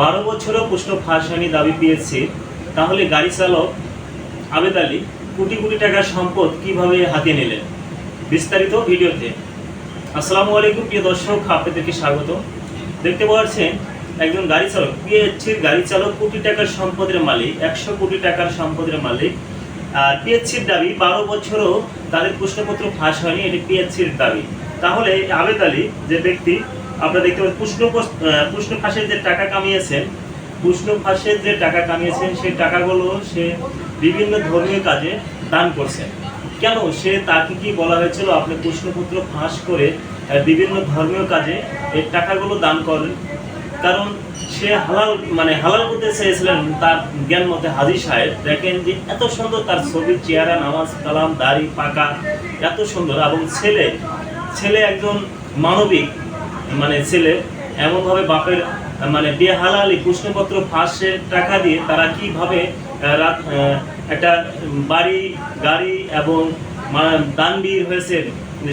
বারো বছরও প্রশ্ন ফাঁস হয়নি দাবি পেয়েছে তাহলে গাড়ি চালক আবেদ আলী, কোটি কোটি টাকার সম্পদ কীভাবে হাতিয়ে নিলেন? বিস্তারিত ভিডিওতে। আসসালামু আলাইকুম, প্রিয় দর্শক, আপনাদেরকে স্বাগত। দেখতে পাচ্ছেন, একজন গাড়ি চালক পিএইচসির গাড়ি চালক কোটি টাকার সম্পদের মালিক, একশো কোটি টাকার সম্পদের মালিক। আর পিএইচসির দাবি, বারো বছরও তাদের প্রশ্নপত্র ফাঁস হয়নি, এটি পিএইচসির দাবি। তাহলে আবেদ আলী যে ব্যক্তি আপনারা দেখতে পাচ্ছেন প্রশ্ন প্রশ্ন ফাঁসের যে টাকা কামিয়েছেন প্রশ্ন ফাঁসের যে টাকা কামিয়েছেন, সেই টাকাগুলো সে বিভিন্ন ধর্মীয় কাজে দান করছেন। কেন? সে তাকে কি বলা হয়েছিল? আপনি প্রশ্নপত্র ফাঁস করে বিভিন্ন ধর্মীয় কাজে এই টাকাগুলো দান করেন। কারণ সে হালাল মানে হালাল করতে চেয়েছিলেন তার জ্ঞান মতে হাজি সাহেব। দেখেন যে এত সুন্দর তার ছবি চেহারা, নামাজ কালাম, দাড়ি পাকা, এত সুন্দর। এবং ছেলে ছেলে একজন মানবিক মানে ছেলে, এমনভাবে বাপের মানে বেহালালি প্রশ্নপত্র ফাঁসের টাকা দিয়ে তারা কীভাবে রাত একটা বাড়ি, গাড়ি এবং দানবীর হয়েছে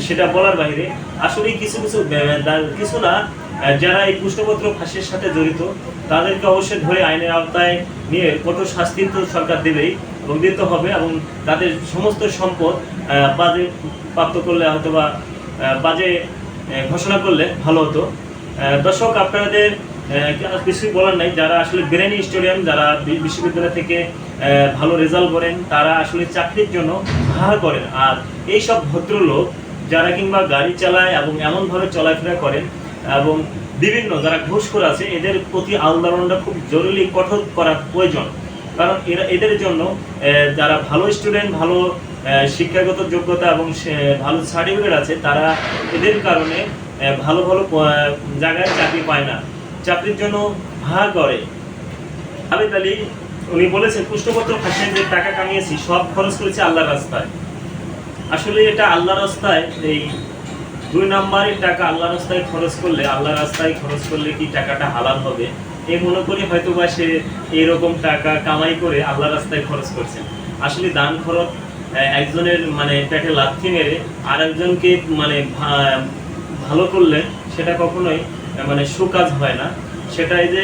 সেটা বলার বাইরে আসলে কিছু কিছু কিছু না যারা এই প্রশ্নপত্র ফাঁসের সাথে জড়িত, তাদেরকে অবশ্যই ধরে আইনের আওতায় নিয়ে কঠোর শাস্তি তো সরকার দেবেই এবং দিতে হবে এবং তাদের সমস্ত সম্পদ বাজে প্রাপ্ত করলে হয়তো বা বাজে ঘোষণা করলে ভালো হতো। দর্শক, আপনাদের কিছুই বলার নাই। যারা আসলে ব্রেনি স্টুডেন্ট যারা বিশ্ববিদ্যালয় থেকে ভালো রেজাল্ট করেন, তারা আসলে চাকরির জন্য হাহা করেন। আর এই সব ভদ্রলোক, যারা কিংবা গাড়ি চালায় এবং এমনভাবে চলাফেরা করেন এবং বিভিন্ন যারা ঘুষখোর আছে, এদের প্রতি আন্দোলনটা খুব জরুরি, কঠোর করা প্রয়োজন। কারণ এরা, এদের জন্য যারা ভালো স্টুডেন্ট ভালো শিক্ষাগত যোগ্যতা এবং ভালো সার্টিফিকেট আছে, তারা এদের কারণে ভালো ভালো জায়গায় চাকরি পায় না। চাকরির জন্য হা করে। আবেদ আলী, উনি বলেছেন পুষ্টপত্র ফাঁসিয়ে যে টাকা কামিয়েছি, সব খরচ করেছি আল্লাহর রাস্তায়। আসলে এটা আল্লাহ রাস্তায়, এই দুই নাম্বারের টাকা আল্লাহ রাস্তায় খরচ করলে আল্লাহ রাস্তায় খরচ করলে কি টাকাটা হালাল হবে? এই মনে করি হয়তো বা সে এরকম টাকা কামাই করে আল্লাহ রাস্তায় খরচ করছেন আসলে দান খরচ একজনের মানে পেটে লাথি মেরে আর একজনকে মানে ভালো করলে সেটা কখনোই মানে সুকাজ হয় না। সেটাই যে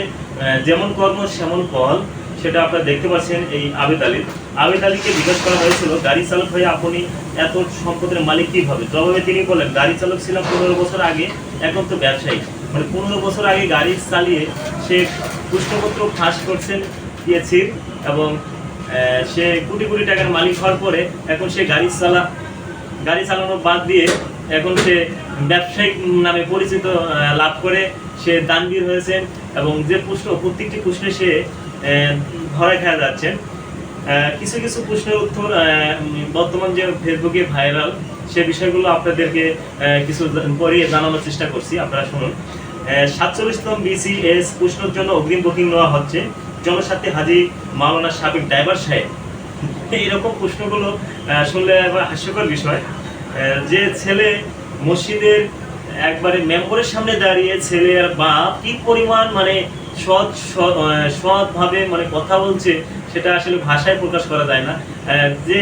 যেমন কর্ম সেমন ফল, সেটা আপনারা দেখতে পাচ্ছেন এই আবেদ আলীর আবেদ আলীকে জিজ্ঞেস করা হয়েছিল, গাড়ি চালক হয়ে আপনি এত সম্পদের মালিক কীভাবে? জবাবে তিনি বলেন গাড়ি চালক ছিলাম পনেরো বছর আগে, এখন তো ব্যবসায়ী। মানে পনেরো বছর আগে গাড়ি চালিয়ে সে পুষ্পপত্র ফাঁস করছেন দিয়েছির এবং সে কোটি কোটি টাকার মালিক হওয়ার পরে এখন সে গাড়ি চালা, গাড়ি চালানো বাদ দিয়ে এখন সে ব্যবসায়িক নামে পরিচিত লাভ করে সে দানবীর হয়েছেন এবং যে প্রশ্ন, প্রত্যেকটি প্রশ্নে সে ধরে খেয়া যাচ্ছেন। কিছু কিছু প্রশ্নের উত্তর বর্তমান যে ফেসবুকে ভাইরাল, সে বিষয়গুলো আপনাদেরকে কিছু পরে জানানোর চেষ্টা করছি, আপনারা শুনুন। সাতচল্লিশতম বিসিএস প্রশ্নের জন্য অগ্রিম বুকিং নেওয়া হচ্ছে। জনস্বার্থে হাজি মাওলানা সাবেক ড্রাইভার সাহেব। এইরকম প্রশ্নগুলো শুনলে আবার হাস্যকর বিষয়। যে ছেলে মসজিদের একবারে মেম্বরের সামনে দাঁড়িয়ে ছেলে আর বাপ কি পরিমাণ মানে সৎ সৎ সৎভাবে মানে কথা বলছে, সেটা আসলে ভাষায় প্রকাশ করা যায় না। যে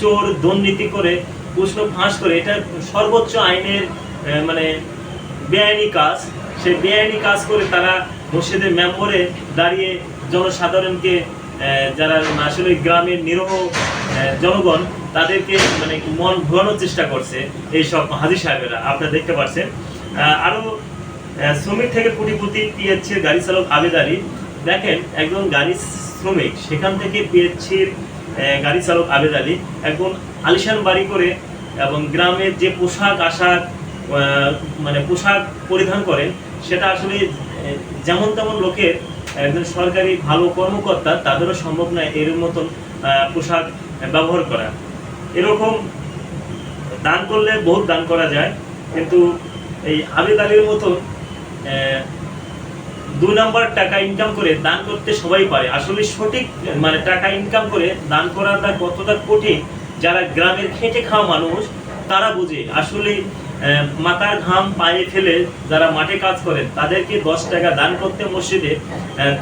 চোর দুর্নীতি করে প্রশ্ন ফাঁস করে, এটা সর্বোচ্চ আইনের মানে বেআইনি কাজ। সেই বেআইনি কাজ করে তারা মসজিদের মেম্বরে দাঁড়িয়ে জনসাধারণকে যারা আসলে গ্রামের নিরহ জনগণ তাদেরকে মানে মন ভোলানোর চেষ্টা করছে এই সব হাজি সাহেবেরা। আপনারা দেখতে পাচ্ছেন। আহ, আরও আহ, শ্রমিক থেকে কোটিপতি পিএইচসির গাড়ি চালক আবেদ আলী। দেখেন একজন গাড়ি শ্রমিক সেখান থেকে পিএইচসির গাড়ি চালক আবেদ আলী। একজন আলিশান বাড়ি করে এবং গ্রামের যে পোশাক আশাক মানে পোশাক পরিধান করেন সেটা আসলে যেমন তেমন লোকের একজন সরকারি ভালো কর্মকর্তা তাদেরও সম্ভব নয় এর মতন পোশাক ব্যবহার করা। এরকম দান করলে বহুত দান করা যায়, কিন্তু এই আবেদ আলীর মতন দুই নাম্বার টাকা ইনকাম করে দান করতে সবাই পারে। আসলে সঠিক মানে টাকা ইনকাম করে দান করাটা কতটা কঠিন, যারা গ্রামের খেটে খাওয়া মানুষ, তারা বুঝে। আসলে মাথার ঘাম পায়ে ফেলে যারা মাঠে কাজ করেন, তাদেরকে দশ টাকা দান করতে মসজিদে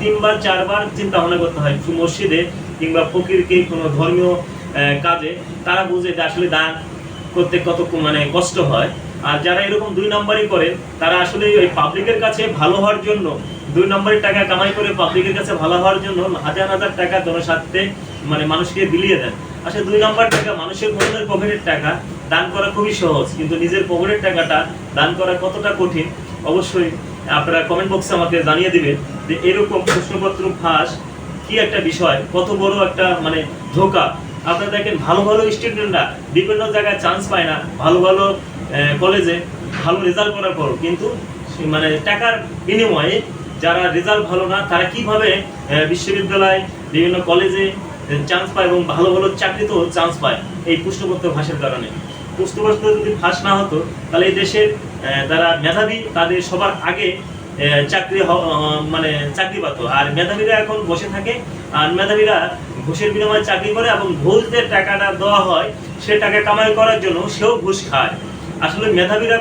তিনবার, চারবার চিন্তা ভাবনা করতে হয় মসজিদে কিংবা ফকিরকে কোনো ধর্মীয় কাজে তারা বুঝে যে আসলে দান করতে কত মানে কষ্ট হয়। আর যারা এরকম দুই নাম্বারই করেন, তারা আসলে ওই পাবলিকের কাছে ভালো হওয়ার জন্য, দুই নম্বরের টাকা কামাই করে পাবলিকের কাছে ভালো হওয়ার জন্য হাজার হাজার টাকা জনস্বার্থে মানে মানুষকে বিলিয়ে দেন। আসলে দুই নম্বর টাকা মানুষের মনের পকেটের টাকা দান করা খুবই সহজ, কিন্তু নিজের পকেটের টাকাটা দান করা কতটা কঠিন, অবশ্যই আপনারা কমেন্ট বক্সে আমাকে জানিয়ে দিবেন যে এরকম প্রশ্নপত্র ফাঁস কি একটা বিষয়, কত বড় একটা মানে ধোকা। আপনারা দেখেন, ভালো ভালো স্টুডেন্টরা বিভিন্ন জায়গায় চান্স পায় না, ভালো ভালো কলেজে ভালো রেজাল্ট করার পর, কিন্তু মানে টাকার বিনিময়ে যারা রেজাল্ট ভালো না, তারা কীভাবে বিশ্ববিদ্যালয়, বিভিন্ন কলেজে চান্স পায় এবং ভালো ভালো চাকরিতেও চান্স পায় এই পুষ্টপত্র ভাষের কারণে। পুষ্টপত্র যদি ফাঁস না হতো, তাহলে এই দেশের যারা মেধাবী, তাদের সবার আগে চাকরি মানে চাকরি পাত। আর মেধাবীরা এখন বসে থাকে, আর মেধাবীরা ঘুষের বিনিময়ে চাকরি করে এবং ঘুষ যে টাকাটা দেওয়া হয়, সে টাকা কামাই করার জন্য সেও ঘুষ খায়। আসলে মেধাবীরা